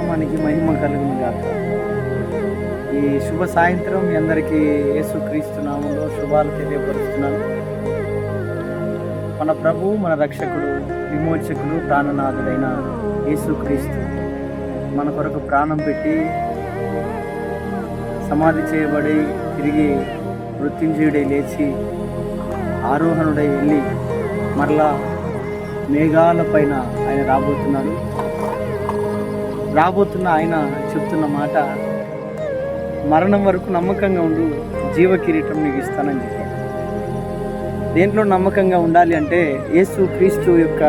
మనకి మహిమ కలుగును గాక. ఈ శుభ సాయంత్రం మీ అందరికీ యేసు నామంలో శుభాలు తెలియపరుస్తున్నాను. మన ప్రభు మన రక్షకుడు విమోచకుడు ప్రాణనాథుడైన యేసుక్రీస్తు మన కొరకు ప్రాణం పెట్టి సమాధి చేయబడి తిరిగి మృత్యుంజయుడై లేచి ఆరోహణుడై వెళ్ళి మరలా మేఘాల పైన ఆయన రాబోతున్నాడు రాబోతున్న ఆయన చెప్తున్న మాట మరణం వరకు నమ్మకంగా ఉండు జీవ కిరీటం నీకు ఇస్తానని చెప్పాడు. దేంట్లో నమ్మకంగా ఉండాలి అంటే యేసు క్రీస్తు యొక్క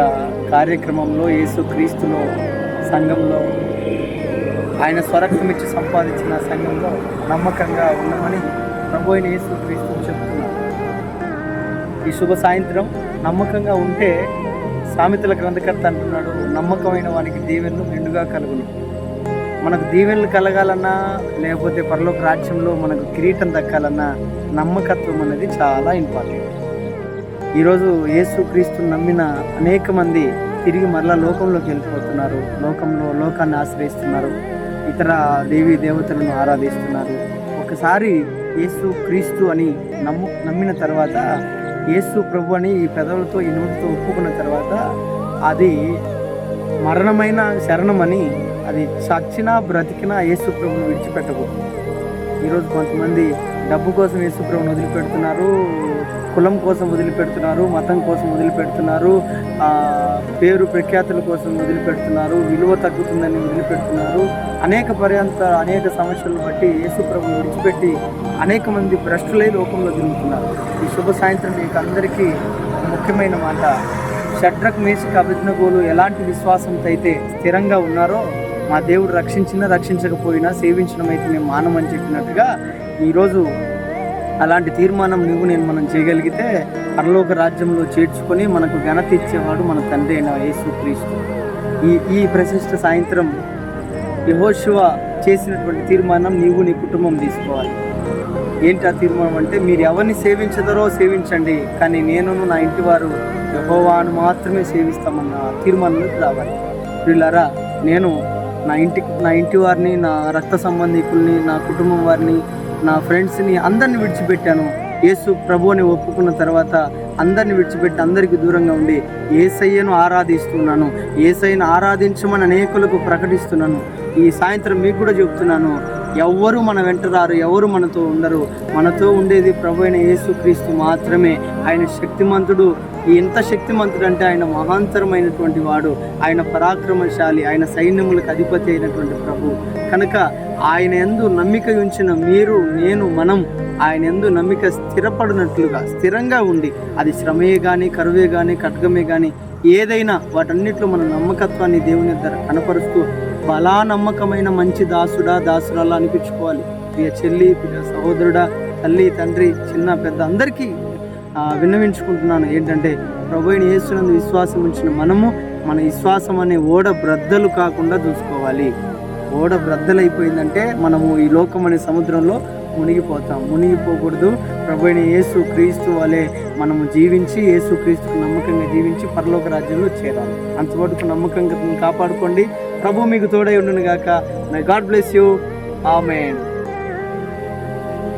కార్యక్రమంలో యేసు క్రీస్తులో సంఘంలో ఆయన స్వరక్తం ఇచ్చి సంపాదించిన సంఘంలో నమ్మకంగా ఉండమని ప్రభు అయిన యేసు క్రీస్తు చెప్తున్నాను ఈ శుభ సాయంత్రం నమ్మకంగా ఉంటే సామెతల గ్రంథకర్త అంటున్నాడు నమ్మకమైన వానికి దీవెనలు నిండుగా కలుగును. మనకు దీవెనలు కలగాలన్నా లేకపోతే పరలోక రాజ్యంలో మనకు కిరీటం దక్కాలన్నా నమ్మకత్వం అనేది చాలా ఇంపార్టెంట్ ఈరోజు యేసు క్రీస్తుని నమ్మిన అనేక మంది తిరిగి మరలా లోకంలోకి వెళ్ళిపోతున్నారు లోకంలో లోకాన్ని ఆశ్రయిస్తున్నారు ఇతర దేవీ దేవతలను ఆరాధిస్తున్నారు. ఒకసారి యేసు క్రీస్తు అని నమ్ము నమ్మిన తర్వాత యేసు ప్రభు అని ఈ పెదవులతో ఈ నోటితో ఒప్పుకున్న తర్వాత అది మరణమైన శరణమని అది చచ్చినా బ్రతికినా యేసుప్రభుని విడిచిపెట్టకూడదు. ఈరోజు కొంతమంది డబ్బు కోసం యేసుప్రభుని వదిలిపెడుతున్నారు కులం కోసం వదిలిపెడుతున్నారు మతం కోసం వదిలిపెడుతున్నారు పేరు ప్రఖ్యాతుల కోసం వదిలిపెడుతున్నారు విలువ తగ్గుతుందని వదిలిపెడుతున్నారు. అనేక పర్యంత అనేక సమస్యలను బట్టి యేసుప్రభుని విడిచిపెట్టి అనేక మంది భ్రష్టులై లోకంలో తిరుగుతున్నారు. ఈ శుభ సాయంత్రం మీకు అందరికీ ముఖ్యమైన మాట. షడ్రక్ మేషిక అభిజ్ఞగోలు ఎలాంటి విశ్వాసంతో అయితే స్థిరంగా ఉన్నారో మా దేవుడు రక్షించినా రక్షించకపోయినా సేవించడం అయితే మేము మానమని చెప్పినట్టుగా ఈరోజు అలాంటి తీర్మానం నువ్వు నేను మనం చేయగలిగితే పరలోక రాజ్యంలో చేర్చుకొని మనకు ఘనత ఇచ్చేవాడు మన తండ్రి అయిన యేసు క్రీస్తు. ఈ ఈ ప్రశిష్ట సాయంత్రం యహోశివ చేసినటువంటి తీర్మానం నీవు నీ కుటుంబం తీసుకోవాలి. ఏంటి ఆ తీర్మానం అంటే మీరు ఎవరిని సేవించదరో సేవించండి కానీ నేను నా ఇంటి వారు యహోవాను మాత్రమే సేవిస్తామన్న తీర్మానంలోకి రావాలి. వీళ్ళారా నేను నా ఇంటికి నా ఇంటి వారిని నా రక్త సంబంధికుల్ని నా కుటుంబం వారిని నా ఫ్రెండ్స్ని అందరిని విడిచిపెట్టాను. యేసు ప్రభువుని ఒప్పుకున్న తర్వాత అందరిని విడిచిపెట్టి అందరికీ దూరంగా ఉండి ఏసయ్యను ఆరాధిస్తున్నాను. ఏసయ్యను ఆరాధించమని అనేకులకు ప్రకటిస్తున్నాను. ఈ సాయంత్రం మీకు కూడా చెప్తున్నాను ఎవ్వరు మన వెంట రారు ఎవరు మనతో ఉండరు. మనతో ఉండేది ప్రభు అయిన యేసుక్రీస్తు మాత్రమే. ఆయన శక్తిమంతుడు. ఎంత శక్తిమంతుడు అంటే ఆయన మహాంతరమైనటువంటి వాడు. ఆయన పరాక్రమశాలి ఆయన సైన్యములకు అధిపతి అయినటువంటి ప్రభు. కనుక ఆయన ఎందు నమ్మిక ఉంచిన మీరు నేను మనం ఆయన ఎందు నమ్మిక స్థిరపడినట్లుగా స్థిరంగా ఉండి అది శ్రమే కానీ కరువే కానీ కట్గమే కానీ ఏదైనా వాటన్నిటిలో మన నమ్మకత్వాన్ని దేవుని దగ్గర కనపరుస్తూ బలా నమ్మకమైన మంచి దాసుడా దాసురాలా అనిపించుకోవాలి. ప్రియ చెల్లి ప్రియ సహోదరుడా తల్లి తండ్రి చిన్న పెద్ద అందరికీ విన్నవించుకుంటున్నాను. ఏంటంటే ప్రభుని యేసునందు విశ్వాసం ఉంచిన మనము మన విశ్వాసం అనే ఓడ బ్రద్దలు కాకుండా చూసుకోవాలి. ఓడ బ్రద్దలైపోయిందంటే మనము ఈ లోకం అనే సముద్రంలో మునిగిపోతాం. మునిగిపోకూడదు. ప్రభు అయిన యేసు క్రీస్తు వలె మనము జీవించి యేసు క్రీస్తుకు నమ్మకంగా జీవించి పరలోక రాజ్యంలో చేరాలి. అంతవరకు నమ్మకంగా కాపాడుకోండి. ప్రభు మీకు తోడై ఉండును గాక my God bless you amen